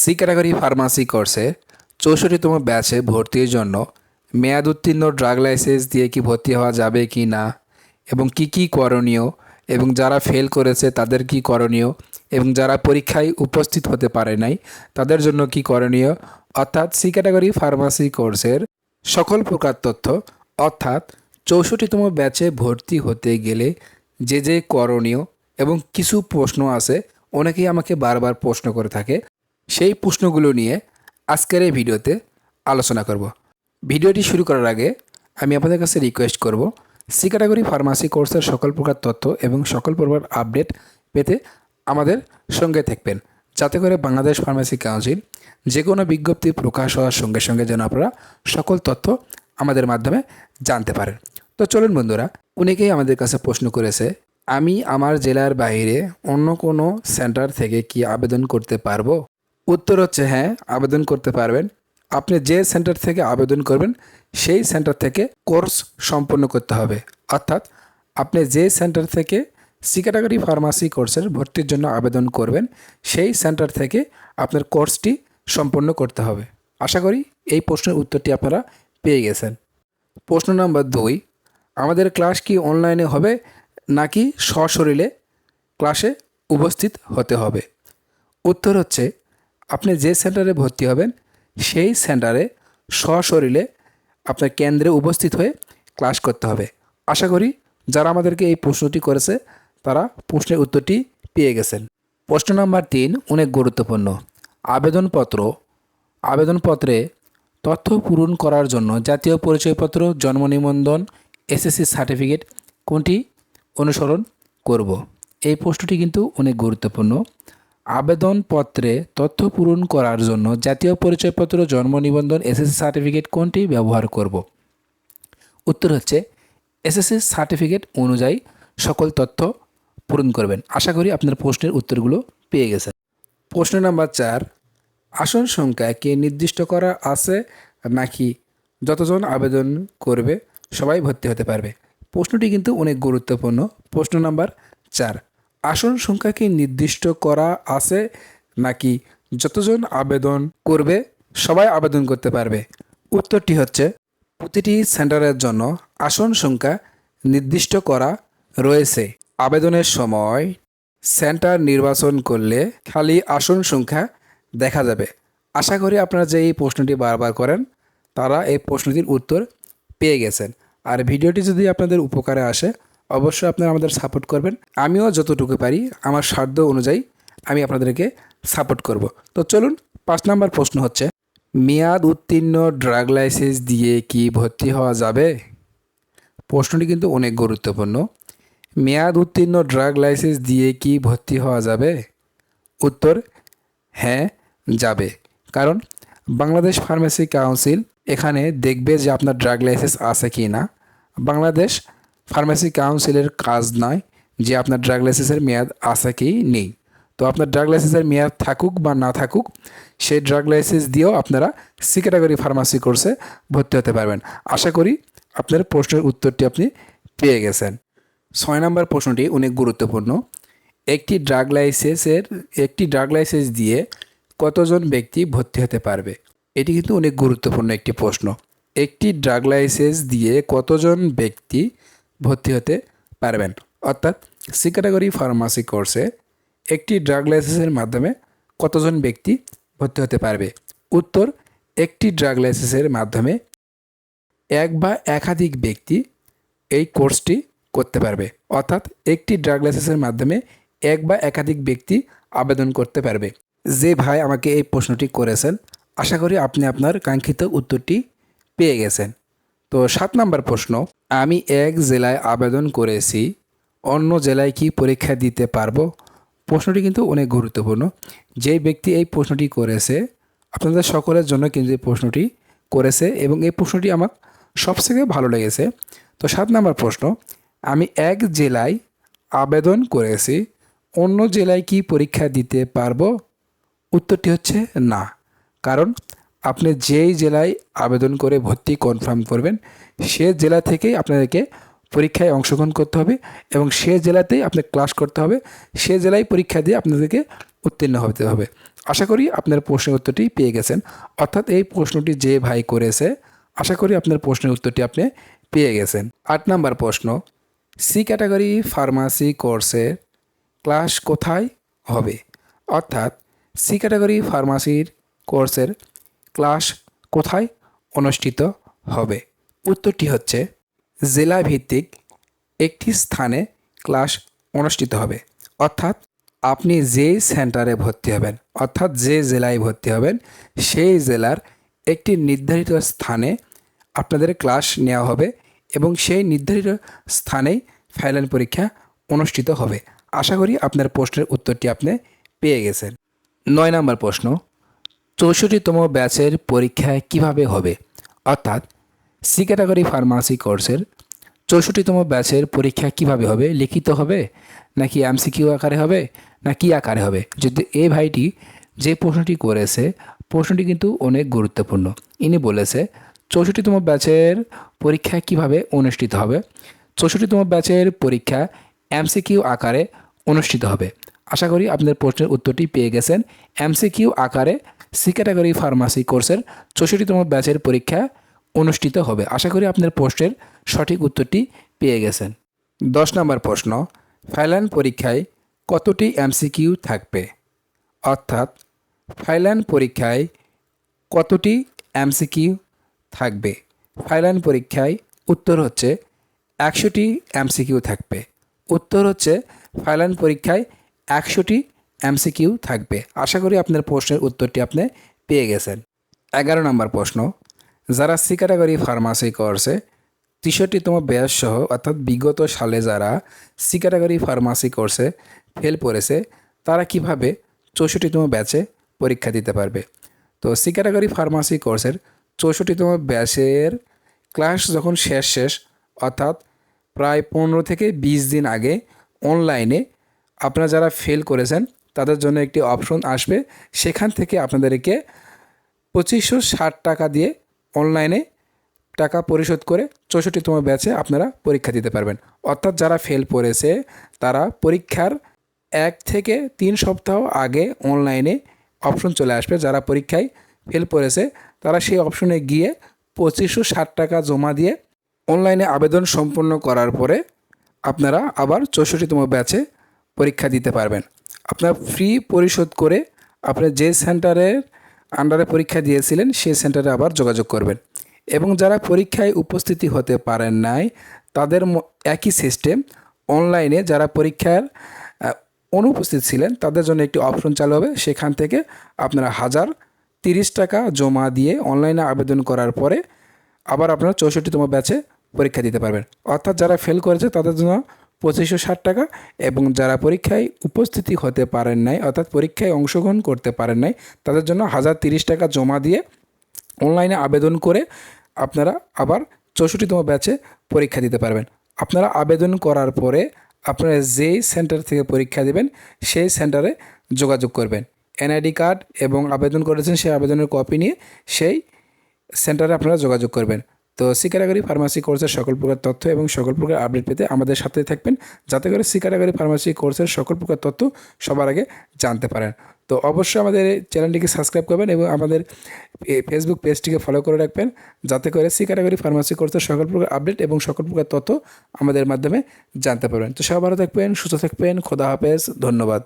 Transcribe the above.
C category pharmacy কোর্সে চৌষট্টিতম ব্যাচে ভর্তির জন্য মেয়াদ উত্তীর্ণ ড্রাগ লাইসেন্স দিয়ে কি ভর্তি হওয়া যাবে কি না, এবং কি কি করণীয়, এবং যারা ফেল করেছে তাদের কি করণীয়, এবং যারা পরীক্ষায় উপস্থিত হতে পারে নাই তাদের জন্য কি করণীয়, অর্থাৎ সি ক্যাটাগরি ফার্মাসি কোর্সের সকল প্রকার তথ্য, অর্থাৎ চৌষট্টিতম ব্যাচে ভর্তি হতে গেলে যে যে করণীয়, এবং কিছু প্রশ্ন আছে, অনেকেই আমাকে বারবার প্রশ্ন করে থাকে। সেই প্রশ্নগুলো নিয়ে আজকের এই ভিডিওতে আলোচনা করব। ভিডিওটি শুরু করার আগে আমি আপনাদের কাছে রিকোয়েস্ট করব, সি ক্যাটাগরি ফার্মাসি কোর্সের সকল প্রকার তথ্য এবং সকল প্রকার আপডেট পেতে আমাদের সঙ্গে থাকবেন। যাতে করে বাংলাদেশ ফার্মেসি কাউন্সিল যে কোনো বিজ্ঞপ্তি প্রকাশ হওয়ার সঙ্গে সঙ্গে যেন আপনারা সকল তথ্য আমাদের মাধ্যমে জানতে পারেন। তো চলুন বন্ধুরা, অনেকেই আমাদের কাছে প্রশ্ন করেছে, আমি আমার জেলার বাইরে অন্য কোনো সেন্টার থেকে কি আবেদন করতে পারব? উত্তর হচ্ছে হ্যাঁ আবেদন করতে পারবেন। আপনি যে সেন্টার থেকে আবেদন করবেন, সেই সেন্টার থেকে কোর্স সম্পন্ন করতে হবে। অর্থাৎ আপনি যে সেন্টার থেকে সি ক্যাটাগরি ফার্মাসি কোর্সের ভর্তির জন্য আবেদন করবেন, সেই সেন্টার থেকে আপনার কোর্সটি সম্পন্ন করতে হবে। আশা করি এই প্রশ্নের উত্তরটি আপনারা পেয়ে গেছেন। প্রশ্ন নাম্বার দুই, আমাদের ক্লাস কি অনলাইনে হবে নাকি সশরীরে ক্লাসে উপস্থিত হতে হবে? উত্তর হচ্ছে আপনি যে সেন্টারে ভর্তি হবেন, সেই সেন্টারে সশরীরে আপনার কেন্দ্রে উপস্থিত হয়ে ক্লাস করতে হবে। আশা করি যারা আমাদেরকে এই প্রশ্নটি করেছে, তারা প্রশ্নের উত্তরটি পেয়ে গেছেন। প্রশ্ন নাম্বার তিন অনেক গুরুত্বপূর্ণ। আবেদনপত্র। আবেদনপত্রে তথ্য পূরণ করার জন্য জাতীয় পরিচয়পত্র, জন্ম নিবন্ধন এসএসসি সার্টিফিকেট কোনটি অনুসরণ করব? এই প্রশ্নটি কিন্তু অনেক গুরুত্বপূর্ণ। আবেদনপত্রে তথ্য পূরণ করার জন্য জাতীয় পরিচয়পত্র, জন্ম নিবন্ধন, এসএসসি সার্টিফিকেট কোনটি ব্যবহার করব? উত্তর হচ্ছে, এসএসসি সার্টিফিকেট অনুযায়ী সকল তথ্য পূরণ করবেন। আশা করি আপনার প্রশ্নের উত্তরগুলো পেয়ে গেছেন। প্রশ্ন নাম্বার চার, আসন সংখ্যা কে নির্দিষ্ট করা আছে নাকি যতজন আবেদন করবে সবাই ভর্তি হতে পারবে? প্রশ্নটি কিন্তু অনেক গুরুত্বপূর্ণ। প্রশ্ন নাম্বার চার আসন সংখ্যা কি নির্দিষ্ট করা আছে নাকি যতজন আবেদন করবে সবাই আবেদন করতে পারবে? উত্তরটি হচ্ছে, প্রতিটি সেন্টারের জন্য আসন সংখ্যা নির্দিষ্ট করা রয়েছে। আবেদনের সময় সেন্টার নির্বাচন করলে খালি আসন সংখ্যা দেখা যাবে। আশা করি আপনারা যে এই প্রশ্নটি বারবার করেন, তারা এই প্রশ্নটির উত্তর পেয়ে গেছেন। আর ভিডিওটি যদি আপনাদের উপকারে আসে অবশ্যই আপনারা আমাদের সাপোর্ট করবেন। আমিও যতটুকু পারি আমার সাধ্য অনুযায়ী আমি আপনাদেরকে সাপোর্ট করব। তো চলুন, পাঁচ নাম্বার প্রশ্ন হচ্ছে, মেয়াদ উত্তীর্ণ ড্রাগ লাইসেন্স দিয়ে কি ভর্তি হওয়া যাবে? প্রশ্নটি কিন্তু অনেক গুরুত্বপূর্ণ। মেয়াদ উত্তীর্ণ ড্রাগ লাইসেন্স দিয়ে কি ভর্তি হওয়া যাবে? উত্তর হ্যাঁ যাবে। কারণ বাংলাদেশ ফার্মেসি কাউন্সিল এখানে দেখবে যে আপনার ড্রাগ লাইসেন্স আছে কি না বাংলাদেশ ফার্মেসি কাউন্সিলের কাজ নয় যে আপনার ড্রাগ লাইসেন্সের মেয়াদ আছে কি নেই। তো আপনার ড্রাগ লাইসেন্সের মেয়াদ থাকুক বা না থাকুক, সেই ড্রাগ লাইসেন্স দিয়েও আপনারা সি ক্যাটাগরি ফার্মাসি কোর্সে ভর্তি হতে পারবেন। আশা করি আপনার প্রশ্নের উত্তরটি আপনি পেয়ে গেছেন। ছয় নম্বর প্রশ্নটি অনেক গুরুত্বপূর্ণ। একটি ড্রাগ লাইসেন্সের একটি ড্রাগ লাইসেন্স দিয়ে কতজন ব্যক্তি ভর্তি হতে পারবে? এটি কিন্তু অনেক গুরুত্বপূর্ণ একটি প্রশ্ন। একটি ড্রাগ লাইসেন্স দিয়ে কতজন ব্যক্তি ভর্তি হতে পারবেন। অর্থাৎ সি ক্যাটাগরি ফার্মাসি কোর্সে একটি ড্রাগ লাইসেন্সের মাধ্যমে কতজন ব্যক্তি ভর্তি হতে পারবে? উত্তর, একটি ড্রাগ লাইসেন্সের মাধ্যমে এক বা একাধিক ব্যক্তি এই কোর্সটি করতে পারবে। অর্থাৎ একটি ড্রাগ লাইসেন্সের মাধ্যমে এক বা একাধিক ব্যক্তি আবেদন করতে পারবে। যে ভাই আমাকে এই প্রশ্নটি করেছেন, আশা করি আপনি আপনার কাঙ্ক্ষিত উত্তরটি পেয়ে গেছেন। তো সাত নম্বর প্রশ্ন, আমি এক জেলায় আবেদন করেছি, অন্য জেলায় কি পরীক্ষা দিতে পারব? প্রশ্নটি কিন্তু অনেক গুরুত্বপূর্ণ। যে ব্যক্তি এই প্রশ্নটি করেছে, আপনাদের সকলের জন্য কিন্তু এই প্রশ্নটি করেছে এবং এই প্রশ্নটি আমার সবথেকে ভালো লেগেছে। তো সাত নম্বর প্রশ্ন, আমি এক জেলায় আবেদন করেছি, অন্য জেলায় কি পরীক্ষা দিতে পারব? উত্তরটি হচ্ছে না, কারণ আপনি যেই জেলায় আবেদন করে ভর্তি কনফার্ম করবেন, সে জেলা থেকেই আপনাদেরকে পরীক্ষায় অংশগ্রহণ করতে হবে এবং সে জেলাতেই আপনি ক্লাস করতে হবে, সে জেলায় পরীক্ষা দিয়ে আপনাদেরকে উত্তীর্ণ হতে হবে। আশা করি আপনার প্রশ্নের উত্তরটি পেয়ে গেছেন। অর্থাৎ এই প্রশ্নটি যে ভাই করেছে, আশা করি আপনার প্রশ্নের উত্তরটি আপনি পেয়ে গেছেন। আট নাম্বার প্রশ্ন, সি ক্যাটাগরি ফার্মাসি কোর্সের ক্লাস কোথায় হবে? অর্থাৎ সি ক্যাটাগরি ফার্মাসির কোর্সের ক্লাস কোথায় অনুষ্ঠিত হবে? উত্তরটি হচ্ছে জেলা ভিত্তিক একটি স্থানে ক্লাস অনুষ্ঠিত হবে। অর্থাৎ আপনি যেই সেন্টারে ভর্তি হবেন, অর্থাৎ যে জেলায় ভর্তি হবেন, সেই জেলার একটি নির্ধারিত স্থানে আপনাদের ক্লাস নেওয়া হবে এবং সেই নির্ধারিত স্থানেই ফাইনাল পরীক্ষা অনুষ্ঠিত হবে। আশা করি আপনার প্রশ্নের উত্তরটি আপনি পেয়ে গেছেন। নয় নম্বর প্রশ্ন চৌষট্টিতম ব্যাচের পরীক্ষা কীভাবে হবে? অর্থাৎ সি ক্যাটাগরি ফার্মাসি কোর্সের চৌষট্টিতম ব্যাচের পরীক্ষা কীভাবে হবে? লিখিত হবে? নাকি এমসিকিউ আকারে হবে? না কি আকারে হবে? যদি এই ভাইটি যে প্রশ্নটি করেছে, প্রশ্নটি কিন্তু অনেক গুরুত্বপূর্ণ। ইনি বলেছে, চৌষট্টিতম ব্যাচের পরীক্ষা কীভাবে অনুষ্ঠিত হবে? চৌষট্টিতম ব্যাচের পরীক্ষা এমসিকিউ আকারে অনুষ্ঠিত হবে। আশা করি আপনার প্রশ্নের উত্তরটি পেয়ে গেছেন। এমসিকিউ আকারে সি ক্যাটাগরি ফার্মাসি কোর্সের চৌষট্টিতম ব্যাচের পরীক্ষা অনুষ্ঠিত হবে। আশা করি আপনার প্রশ্নের সঠিক উত্তরটি পেয়ে গেছেন। দশ নম্বর প্রশ্ন, ফাইলান পরীক্ষায় কতটি এমসিকিউ থাকবে? অর্থাৎ, ফাইলান পরীক্ষায় কতটি এমসিকিউ থাকবে? ফাইলান পরীক্ষায় উত্তর হচ্ছে একশোটি এমসিকিউ থাকবে। উত্তর হচ্ছে ফাইলান পরীক্ষায় একশোটি এমসিকিউ থাকবে। আশা করি আপনার প্রশ্নের উত্তরটি আপনি পেয়ে গেছেন। এগারো নম্বর প্রশ্ন, যারা সি ক্যাটাগরি ফার্মাসি কোর্সে তেষট্টিতম ব্যাচ সহ অর্থাৎ বিগত সালে যারা সি ক্যাটাগরি ফার্মাসি কোর্সে ফেল করেছে তারা কীভাবে চৌষট্টিতম ব্যাচে পরীক্ষা দিতে পারবে? তো সি ক্যাটাগরি ফার্মাসি কোর্সের চৌষট্টিতম ব্যাচের ক্লাস যখন শেষ শেষ, অর্থাৎ প্রায় পনেরো থেকে বিশ দিন আগে অনলাইনে আপনারা যারা ফেল করেছেন, তাদের জন্য একটি অপশন আসবে। সেখান থেকে আপনাদেরকে পঁচিশশো ষাট টাকা দিয়ে অনলাইনে টাকা পরিশোধ করে চৌষট্টিতম ব্যাচে আপনারা পরীক্ষা দিতে পারবেন। অর্থাৎ যারা ফেল পড়েছে, তারা পরীক্ষার এক থেকে তিন সপ্তাহ আগে অনলাইনে অপশন চলে আসবে। যারা পরীক্ষায় ফেল করেছে তারা সেই অপশনে গিয়ে পঁচিশশো ষাট টাকা জমা দিয়ে অনলাইনে আবেদন সম্পন্ন করার পরে আপনারা আবার চৌষট্টিতম ব্যাচে পরীক্ষা দিতে পারবেন। আপনার ফ্রি পরিশোধ করে আপনি যে সেন্টারের আন্ডারে পরীক্ষা দিয়েছিলেন, সেই সেন্টারে আবার যোগাযোগ করবেন। এবং যারা পরীক্ষায় উপস্থিতি হতে পারেন নাই, তাদের একই সিস্টেম অনলাইনে যারা পরীক্ষার অনুপস্থিত ছিলেন, তাদের জন্য একটি অপশন চালু হবে। সেখান থেকে আপনারা হাজার তিরিশ টাকা জমা দিয়ে অনলাইনে আবেদন করার পরে আবার আপনারা চৌষট্টিতম ব্যাচে পরীক্ষা দিতে পারবেন। অর্থাৎ যারা ফেল করেছে, তাদের জন্য পঁচিশশো ষাট টাকা এবং যারা পরীক্ষায় উপস্থিতি হতে পারেন নাই, অর্থাৎ পরীক্ষায় অংশগ্রহণ করতে পারেন নাই, তাদের জন্য হাজার তিরিশ টাকা জমা দিয়ে অনলাইনে আবেদন করে আপনারা আবার চৌষট্টিতম ব্যাচে পরীক্ষা দিতে পারবেন। আপনারা আবেদন করার পরে আপনারা যেই সেন্টার থেকে পরীক্ষা দেবেন, সেই সেন্টারে যোগাযোগ করবেন। এনআইডি কার্ড এবং আবেদন করেছেন সেই আবেদনের কপি নিয়ে সেই সেন্টারে আপনারা যোগাযোগ করবেন। তো সি ক্যাটাগরি ফার্মাসি কোর্সের সকল প্রকার তথ্য এবং সকল প্রকার আপডেট পেতে আমাদের সাথে থাকবেন। যাতে করে সি ক্যাটাগরি ফার্মাসি কোর্সের সকল প্রকার তথ্য সবার আগে জানতে পারেন। তো অবশ্যই আমাদের চ্যানেলটিকে সাবস্ক্রাইব করবেন এবং আমাদের ফেসবুক পেজটিকে ফলো করে রাখবেন। যাতে করে সি ক্যাটাগরি ফার্মাসি কোর্সের সকল প্রকার আপডেট এবং সকল প্রকার তথ্য আমাদের মাধ্যমে জানতে পারবেন। তো সবাই ভালো থাকবেন, সুস্থ থাকবেন, খোদা হাফেজ, ধন্যবাদ।